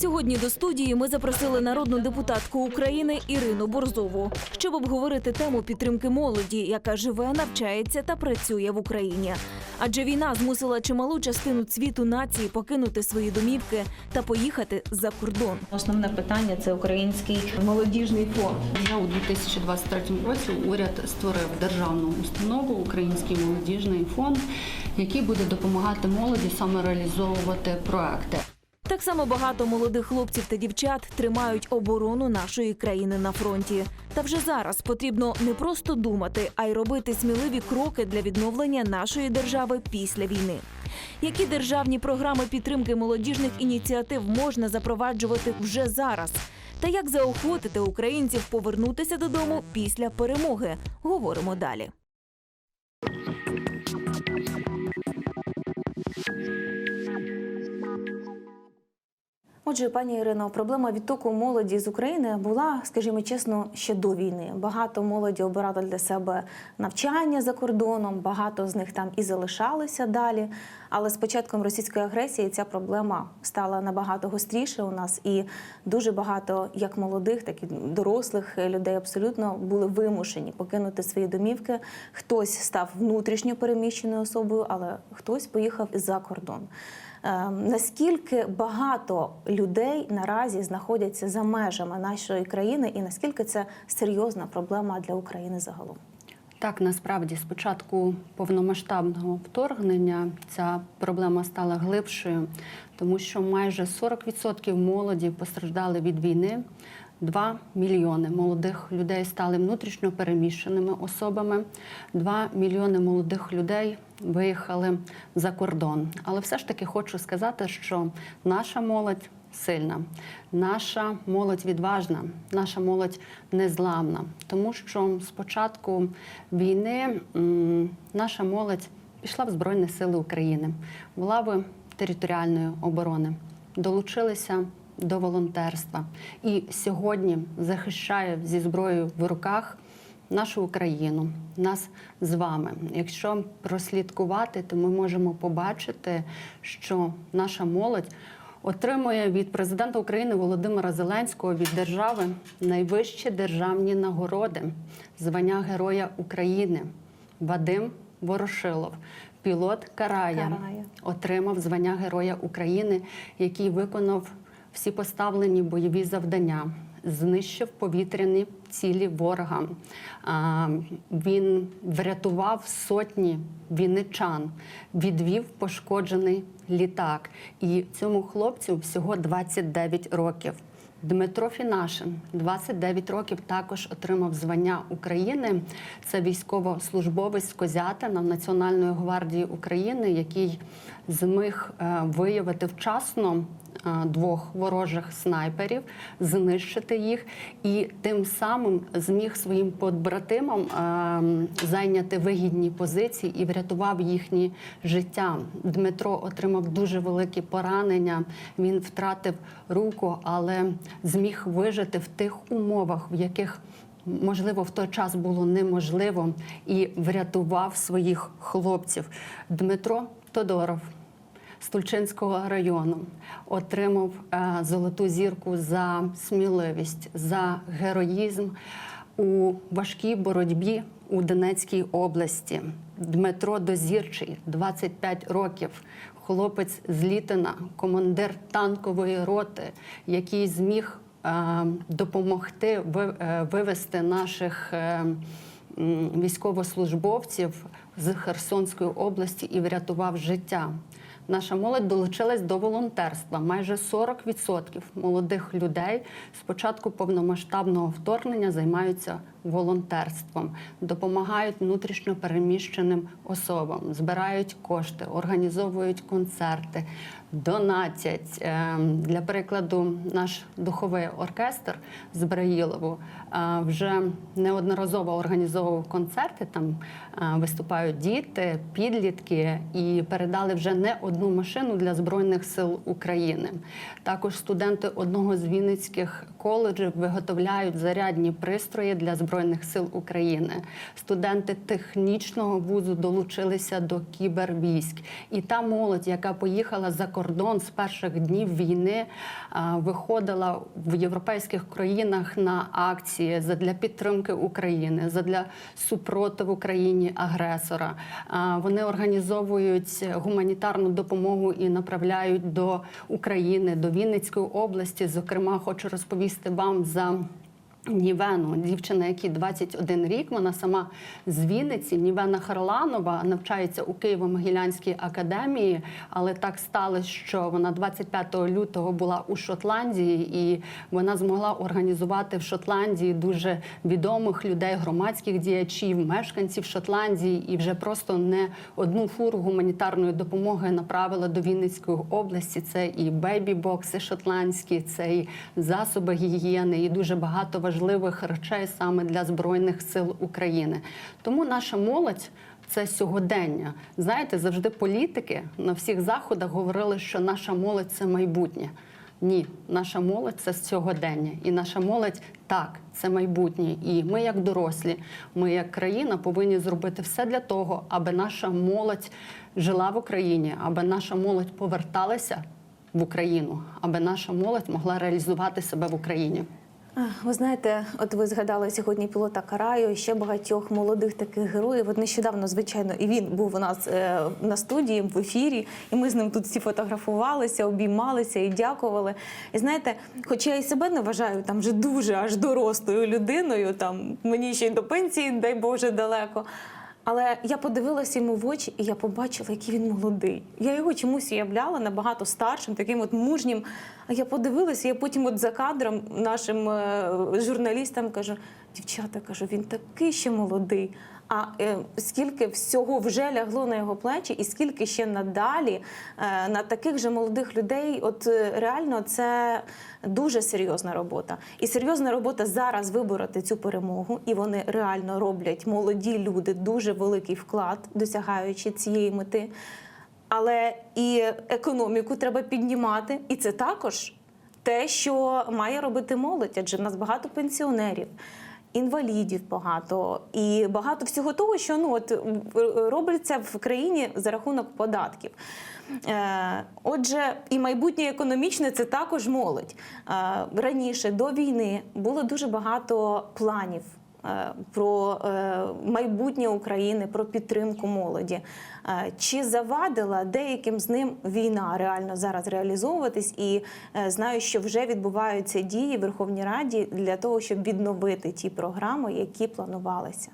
Сьогодні до студії ми запросили народну депутатку України Ірину Борзову, щоб обговорити тему підтримки молоді, яка живе, навчається та працює в Україні. Адже війна змусила чималу частину цвіту нації покинути свої домівки та поїхати за кордон. Основне питання це український молодіжний фонд. Вже у 2023 році уряд створив державну установу Український молодіжний фонд, який буде допомагати молоді саме реалізовувати проекти. Так само багато молодих хлопців та дівчат тримають оборону нашої країни на фронті. Та вже зараз потрібно не просто думати, а й робити сміливі кроки для відновлення нашої держави після війни. Які державні програми підтримки молодіжних ініціатив можна запроваджувати вже зараз? Та як заохотити українців повернутися додому після перемоги? Говоримо далі. Отже, пані Ірино, проблема відтоку молоді з України була, скажімо чесно, ще до війни. Багато молоді обирали для себе навчання за кордоном, багато з них там і залишалися далі. Але з початком російської агресії ця проблема стала набагато гостріше у нас, і дуже багато як молодих, так і дорослих людей абсолютно були вимушені покинути свої домівки. Хтось став внутрішньо переміщеною особою, але хтось поїхав і за кордон. Е, Наскільки багато людей наразі знаходяться за межами нашої країни, і наскільки це серйозна проблема для України загалом? Так, насправді, з початку повномасштабного вторгнення ця проблема стала глибшою, тому що майже 40% молоді постраждали від війни. 2 мільйони молодих людей стали внутрішньо переміщеними особами. 2 мільйони молодих людей виїхали за кордон. Але все ж таки хочу сказати, що наша молодь сильна, наша молодь відважна, наша молодь незламна, тому що з початку війни наша молодь пішла в Збройні Сили України, в лави територіальної оборони, долучилися до волонтерства і сьогодні захищає зі зброєю в руках нашу Україну, нас з вами. Якщо прослідкувати, то ми можемо побачити, що наша молодь отримує від президента України Володимира Зеленського від держави найвищі державні нагороди, звання Героя України. Вадим Ворошилов, пілот Карая, Карая. отримав звання Героя України, який виконав всі поставлені бойові завдання. Знищив повітряні цілі ворога. Він врятував сотні вінничан, відвів пошкоджений літак. І цьому хлопцю всього 29 років. Дмитро Фінашин, 29 років, також отримав звання України. Це військовослужбовець Козятина Національної гвардії України, який зміг е, виявити вчасно е, двох ворожих снайперів, знищити їх і тим самим зміг своїм побратимам е, зайняти вигідні позиції і врятував їхні життя. Дмитро отримав дуже великі поранення. Він втратив руку, але зміг вижити в тих умовах, в яких можливо в той час було неможливо, і врятував своїх хлопців. Дмитро Тодоров. з Тульчинського району отримав е, золоту зірку за сміливість, за героїзм у важкій боротьбі у Донецькій області. Дмитро Дозірчий, 25 років, хлопець з Літина, командир танкової роти, який зміг е, допомогти е, вивести наших. е, військовослужбовців з Херсонської області і врятував життя. Наша молодь долучилась до волонтерства. Майже 40% молодих людей з початку повномасштабного вторгнення займаються волонтерством, допомагають внутрішньо переміщеним особам, збирають кошти, організовують концерти, донатять. Ем, Для прикладу, наш духовий оркестр з Браїлову е, вже неодноразово організовував концерти. Там е, виступають діти, підлітки і передали вже не одну машину для збройних сил України. Також студенти одного з вінницьких коледжів виготовляють зарядні пристрої для збройних сил України. Студенти технічного вузу долучилися до кібервійськ, і та молодь, яка поїхала за кордон. Кордон з перших днів війни виходила в європейських країнах на акції задля підтримки України, задля супротиву країні агресора. Вони організовують гуманітарну допомогу і направляють до України, до Вінницької області. Зокрема, хочу розповісти вам за. Нівену, дівчина, якій 21 рік, вона сама з Вінниці. Нівена Харланова навчається у Києво-Могилянській академії, але так сталося, що вона 25 лютого була у Шотландії, і вона змогла організувати в Шотландії дуже відомих людей, громадських діячів, мешканців Шотландії, і вже просто не одну фуру гуманітарної допомоги направила до Вінницької області. Це і бейбі-бокси шотландські, це і засоби гігієни, і дуже багато важливих речей саме для збройних сил України. Тому наша молодь. Це сьогодення. Знаєте, завжди політики на всіх заходах говорили, що наша молодь це майбутнє. Ні, наша молодь це сьогодення. І наша молодь так, це майбутнє. І ми, як дорослі, ми як країна повинні зробити все для того, аби наша молодь жила в Україні, аби наша молодь поверталася в Україну, аби наша молодь могла реалізувати себе в Україні. Ви знаєте, от ви згадали сьогодні пілота Караю ще багатьох молодих таких героїв. От нещодавно, звичайно, і він був у нас е, на студії в ефірі, і ми з ним тут всі фотографувалися, обіймалися і дякували. І знаєте, хоча я і себе не вважаю там вже дуже аж дорослою людиною, там мені ще й до пенсії, дай Боже, далеко. Але я подивилася йому в очі, і я побачила, який він молодий. Я його чомусь уявляла набагато старшим, таким от мужнім. А я подивилася, я потім от за кадром нашим е, журналістам кажу: дівчата, кажу, він такий ще молодий. А е, скільки всього вже лягло на його плечі, і скільки ще надалі е, на таких же молодих людей, от е, реально це дуже серйозна робота. І серйозна робота зараз вибороти цю перемогу, і вони реально роблять молоді люди дуже великий вклад, досягаючи цієї мети. Але і економіку треба піднімати, і це також те, що має робити молодь, адже в нас багато пенсіонерів. Інвалідів багато і багато всього того, що ну от робиться в країні за рахунок податків. Е, Отже, і майбутнє економічне це також молодь. Е, Раніше до війни було дуже багато планів про е, майбутнє України, про підтримку молоді. Е, Чи завадила деяким з ним війна реально зараз реалізовуватись? І е, знаю, що вже відбуваються дії в Верховній Раді для того, щоб відновити ті програми, які планувалися.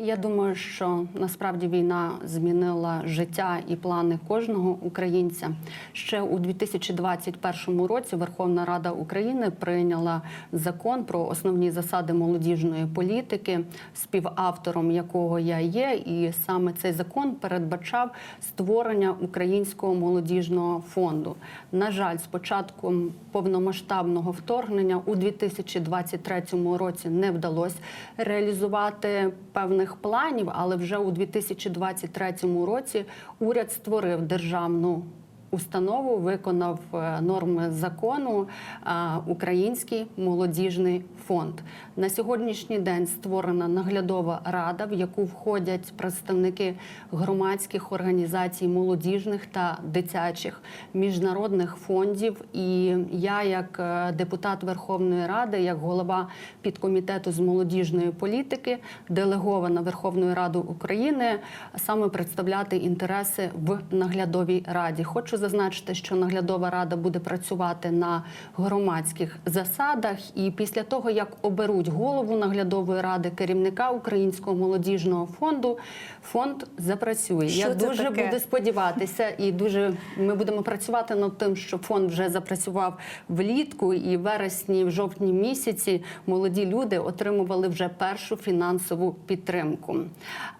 Я думаю, що насправді війна змінила життя і плани кожного українця. Ще у 2021 році Верховна Рада України прийняла закон про основні засади молодіжної політики, співавтором якого я є. І саме цей закон передбачав створення українського молодіжного фонду. На жаль, з початком повномасштабного вторгнення у 2023 році не вдалося реалізувати певних планів, але вже у 2023 році уряд створив державну. Установу виконав е, норми закону е, Український молодіжний фонд. На сьогоднішній день створена наглядова рада, в яку входять представники громадських організацій, молодіжних та дитячих міжнародних фондів. І я, як е, депутат Верховної Ради, як голова підкомітету з молодіжної політики, делегована Верховною Радою України, саме представляти інтереси в наглядовій раді. Хочу зазначити, що наглядова рада буде працювати на громадських засадах, і після того як оберуть голову наглядової ради керівника Українського молодіжного фонду, фонд запрацює. Що Я дуже таке? буду сподіватися, і дуже ми будемо працювати над тим, що фонд вже запрацював влітку, і в вересні, в жовтні місяці молоді люди отримували вже першу фінансову підтримку.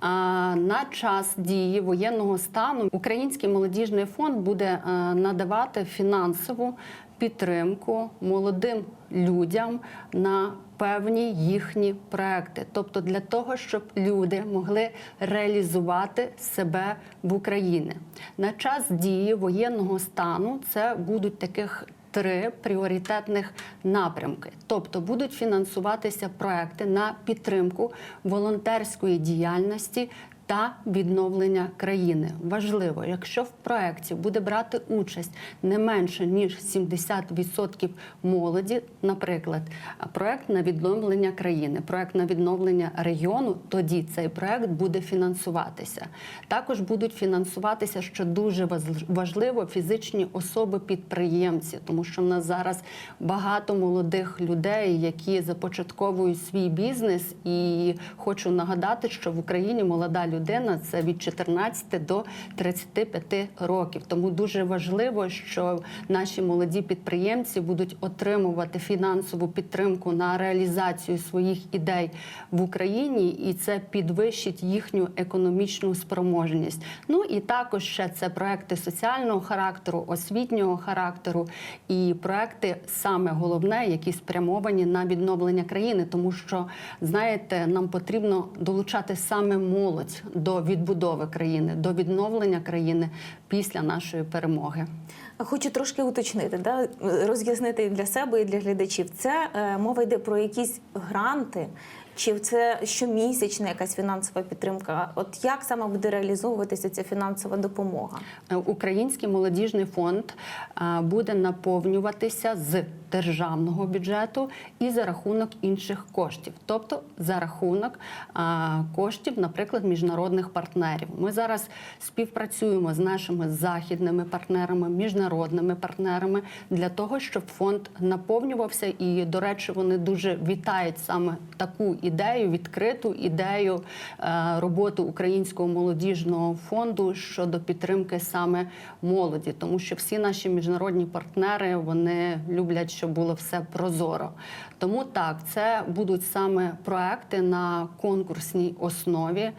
А, на час дії воєнного стану Український молодіжний фонд буде е, надавати фінансову підтримку молодим людям на певні їхні проекти, тобто для того, щоб люди могли реалізувати себе в Україні. На час дії воєнного стану це будуть таких. Три пріоритетних напрямки, тобто будуть фінансуватися проекти на підтримку волонтерської діяльності та відновлення країни. Важливо, якщо в проєкті буде брати участь не менше ніж 70% молоді, наприклад, проєкт на відновлення країни, проєкт на відновлення регіону, тоді цей проєкт буде фінансуватися. Також будуть фінансуватися, що дуже важливо, фізичні особи-підприємці, тому що в нас зараз багато молодих людей, які започатковують свій бізнес, і хочу нагадати, що в Україні молода людина це від 14 до 35 років. Тому дуже важливо, що наші молоді підприємці будуть отримувати фінансову підтримку на реалізацію своїх ідей в Україні, і це підвищить їхню економічну спроможність. Ну і також ще це проекти соціального характеру, освітнього характеру і проекти саме головне, які спрямовані на відновлення країни, тому що знаєте, нам потрібно долучати саме молодь до відбудови країни, до відновлення країни після нашої перемоги. Хочу трошки уточнити, да? роз'яснити для себе і для глядачів. Це е, мова йде про якісь гранти, чи це щомісячна якась фінансова підтримка? От як саме буде реалізовуватися ця фінансова допомога? Е, Український молодіжний фонд е, буде наповнюватися з державного бюджету і за рахунок інших коштів, тобто за рахунок е, коштів, наприклад, міжнародних партнерів. Ми зараз співпрацюємо з нашими західними партнерами, міжнародними партнерами для того, щоб фонд наповнювався. І, до речі, вони дуже вітають саме таку ідею, відкриту ідею е, роботи Українського молодіжного фонду щодо підтримки саме молоді, тому що всі наші міжнародні партнери вони люблять, щоб було все прозоро. Тому так, це будуть саме проекти на конкурсній основі,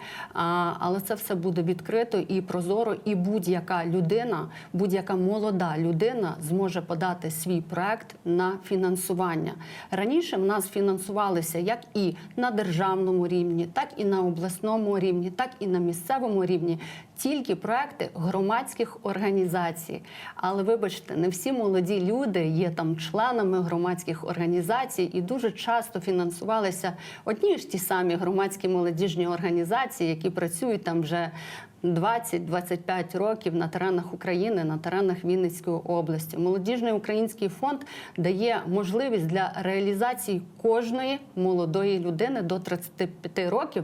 але це все буде відкрито і прозоро, і будь-яка людина, будь-яка молода людина зможе подати свій проект на фінансування. Раніше в нас фінансувалися як і на державному рівні, так і на обласному рівні, так і на місцевому рівні. Тільки проекти громадських організацій. Але вибачте, не всі молоді люди є там членами громадських організацій і дуже часто фінансувалися одні ж ті самі громадські молодіжні організації, які працюють там вже 20-25 років на теренах України, на теренах Вінницької області. Молодіжний український фонд дає можливість для реалізації кожної молодої людини до 35 років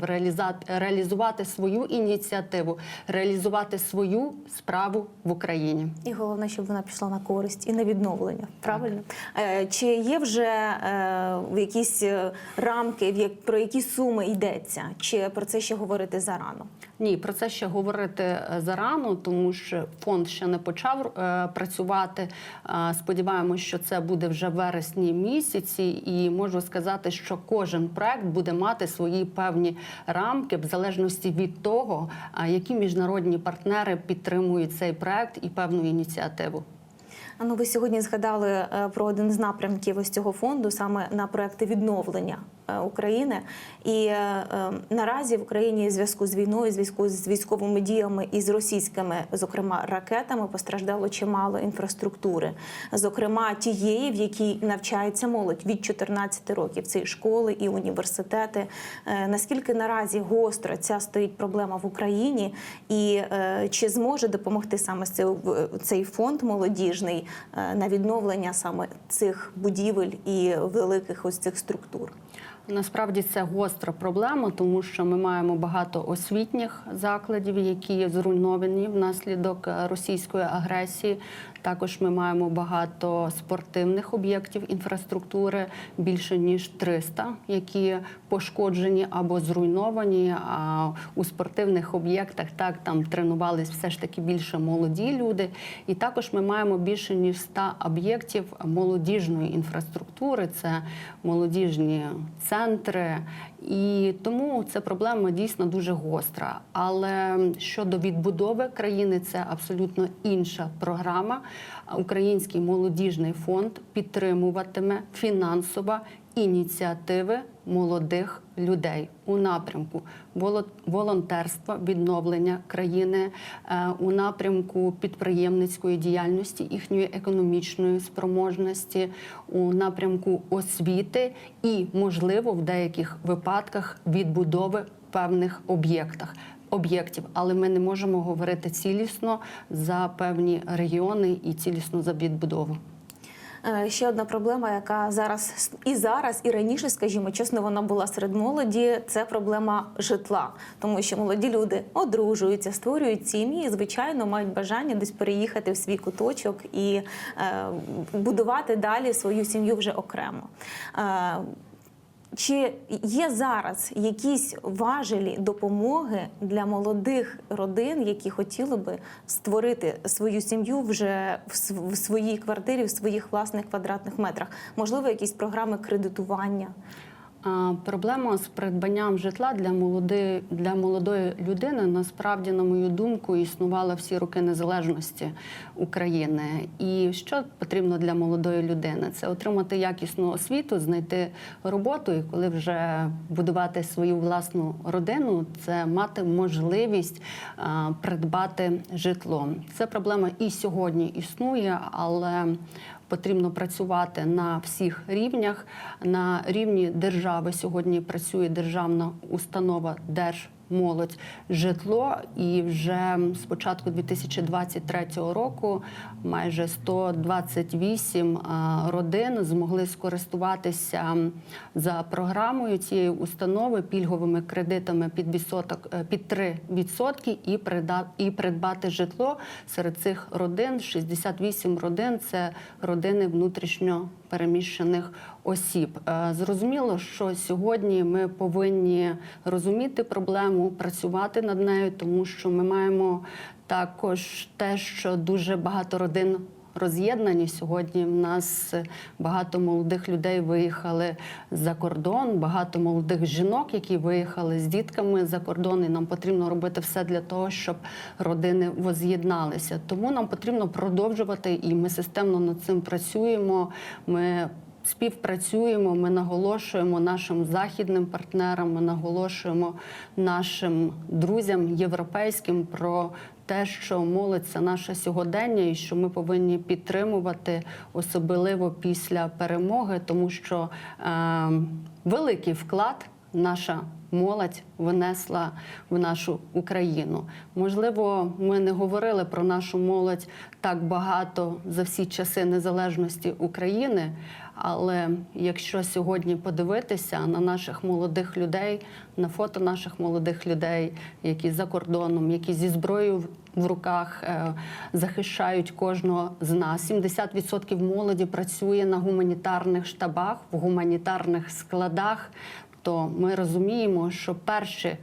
реалізувати свою ініціативу, реалізувати свою справу в Україні. І головне, щоб вона пішла на користь і на відновлення. Правильно? Е, Чи є вже е, якісь е, рамки, в як- про які суми йдеться? Чи про це ще говорити зарано? Ні, про це ще говорити е, зарано, тому що фонд ще не почав е, працювати. Е, Сподіваємось, що це буде вже в вересні місяці, і можу сказати, що кожен проект буде мати свої певні рамки в залежності від того, які міжнародні партнери підтримують цей проект і певну ініціативу. Ну, ви сьогодні згадали про один з напрямків ось цього фонду, саме на проекти відновлення України. І е, е, наразі в Україні в зв'язку з війною, в зв'язку з військовими діями і з російськими, зокрема ракетами, постраждало чимало інфраструктури, зокрема тієї, в якій навчається молодь від 14 років. Це і школи, і університети. Е, Наскільки наразі гостро ця стоїть проблема в Україні, і е, чи зможе допомогти саме цей, фонд молодіжний е, на відновлення саме цих будівель і великих ось цих структур? Насправді це гостра проблема, тому що ми маємо багато освітніх закладів, які зруйновані внаслідок е, російської агресії. Також ми маємо багато спортивних об'єктів інфраструктури, більше ніж 300, які пошкоджені або зруйновані. А у спортивних об'єктах так там тренувались все ж таки більше молоді люди. І також ми маємо більше ніж 100 об'єктів молодіжної інфраструктури. Це молодіжні центри. І тому ця проблема дійсно дуже гостра. Але щодо відбудови країни, це абсолютно інша програма. Український молодіжний фонд підтримуватиме фінансово ініціативи молодих людей у напрямку воло- волонтерства, відновлення країни, е, у напрямку підприємницької діяльності, їхньої економічної спроможності, у напрямку освіти і, можливо, в деяких випадках відбудови. Певних об'єктах об'єктів, але ми не можемо говорити цілісно за певні регіони і цілісно за відбудову. Е, Ще одна проблема, яка зараз і зараз, і раніше, скажімо, чесно, вона була серед молоді. Це проблема житла, тому що молоді люди одружуються, створюють сім'ї, і, звичайно, мають бажання десь переїхати в свій куточок і е, будувати далі свою сім'ю вже окремо. Чи є зараз якісь важелі допомоги для молодих родин, які хотіли би створити свою сім'ю вже в своїй квартирі, в своїх власних квадратних метрах? Можливо, якісь програми кредитування? Проблема з придбанням житла для молоди, для молодої людини насправді, на мою думку, існувала всі роки незалежності України. І що потрібно для молодої людини? Це отримати якісну освіту, знайти роботу, і коли вже будувати свою власну родину, це мати можливість придбати житло. Це проблема і сьогодні існує, але Потрібно працювати на всіх рівнях. На рівні держави сьогодні працює державна установа Держмолодь житло, і вже з початку 2023 року майже 128 родин змогли скористуватися за програмою цієї установи пільговими кредитами під відсоток е, під 3% і і придбати житло серед цих родин. 68 родин це родини внутрішньо переміщених осіб. Е, Зрозуміло, що сьогодні ми повинні розуміти проблему, працювати над нею, тому що ми маємо також те, що дуже багато родин. Роз'єднані сьогодні. В нас багато молодих людей виїхали за кордон, багато молодих жінок, які виїхали з дітками за кордон. І нам потрібно робити все для того, щоб родини воз'єдналися. Тому нам потрібно продовжувати, і ми системно над цим працюємо. Ми співпрацюємо, ми наголошуємо нашим західним партнерам, ми наголошуємо нашим друзям європейським про те, що молодь це наше сьогодення, і що ми повинні підтримувати особливо після перемоги, тому що е, великий вклад наша молодь внесла в нашу Україну. Можливо, ми не говорили про нашу молодь так багато за всі часи незалежності України. Але якщо сьогодні подивитися на наших молодих людей, на фото наших молодих людей, які за кордоном, які зі зброєю в- руках е, захищають кожного з нас. 70% молоді працює на гуманітарних штабах, в гуманітарних складах. То ми розуміємо, що перші, е,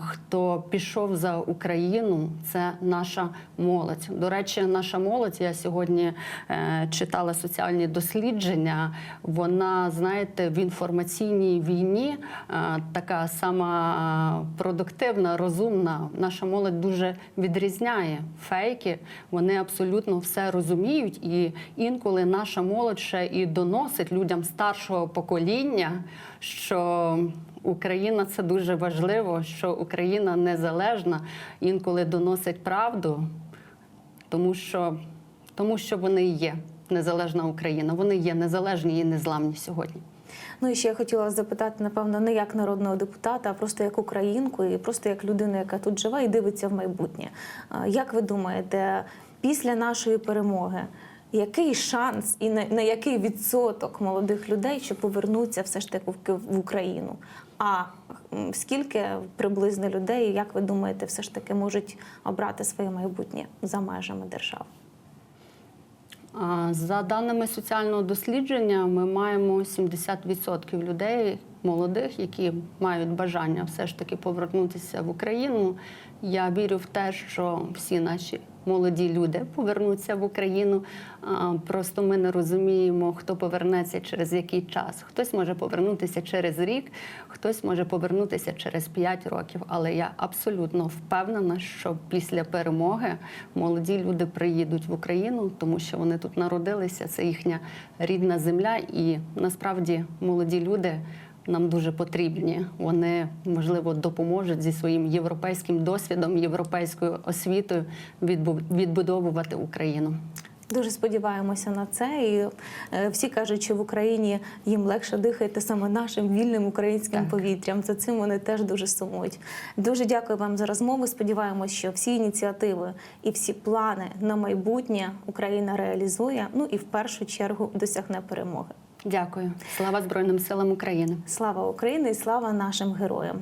хто пішов за Україну, це наша молодь. До речі, наша молодь. Я сьогодні е, читала соціальні дослідження. Вона, знаєте, в інформаційній війні е, така сама продуктивна, розумна. Наша молодь дуже відрізняє фейки. Вони абсолютно все розуміють, і інколи наша молодь ще і доносить людям старшого покоління, що Україна це дуже важливо, що Україна незалежна, інколи доносить правду, тому що, тому що вони є незалежна Україна. Вони є незалежні і незламні сьогодні. Ну і ще я хотіла запитати, напевно, не як народного депутата, а просто як українку, і просто як людина, яка тут живе і дивиться в майбутнє. Як ви думаєте, після нашої перемоги? Який шанс і на, на який відсоток молодих людей, що повернуться все ж таки в, Україну? А скільки приблизно людей, як ви думаєте, все ж таки можуть обрати своє майбутнє за межами держави? За даними соціального дослідження, ми маємо 70% людей молодих, які мають бажання все ж таки повернутися в Україну. Я вірю в те, що всі наші молоді люди повернуться в Україну. Просто ми не розуміємо, хто повернеться через який час. Хтось може повернутися через рік, хтось може повернутися через 5 років. Але я абсолютно впевнена, що після перемоги молоді люди приїдуть в Україну, тому що вони тут народилися. Це їхня рідна земля, і насправді молоді люди. Нам дуже потрібні. Вони можливо допоможуть зі своїм європейським досвідом, європейською освітою відбу- відбудовувати Україну. Дуже сподіваємося на це. І е, всі кажуть, що в Україні їм легше дихати саме нашим вільним українським Так. повітрям. За цим вони теж дуже сумують. Дуже дякую вам за розмову. Сподіваємось, що всі ініціативи і всі плани на майбутнє Україна реалізує. Ну і в першу чергу досягне перемоги. Дякую. Слава Збройним силам України. Слава Україні і слава нашим героям.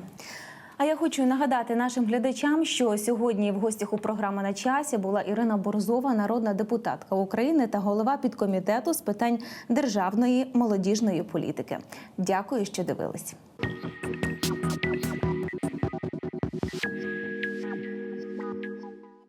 А я хочу нагадати нашим глядачам, що сьогодні в гостях у програми на часі була Ірина Борзова, народна депутатка України та голова підкомітету з питань державної молодіжної політики. Дякую, що дивились.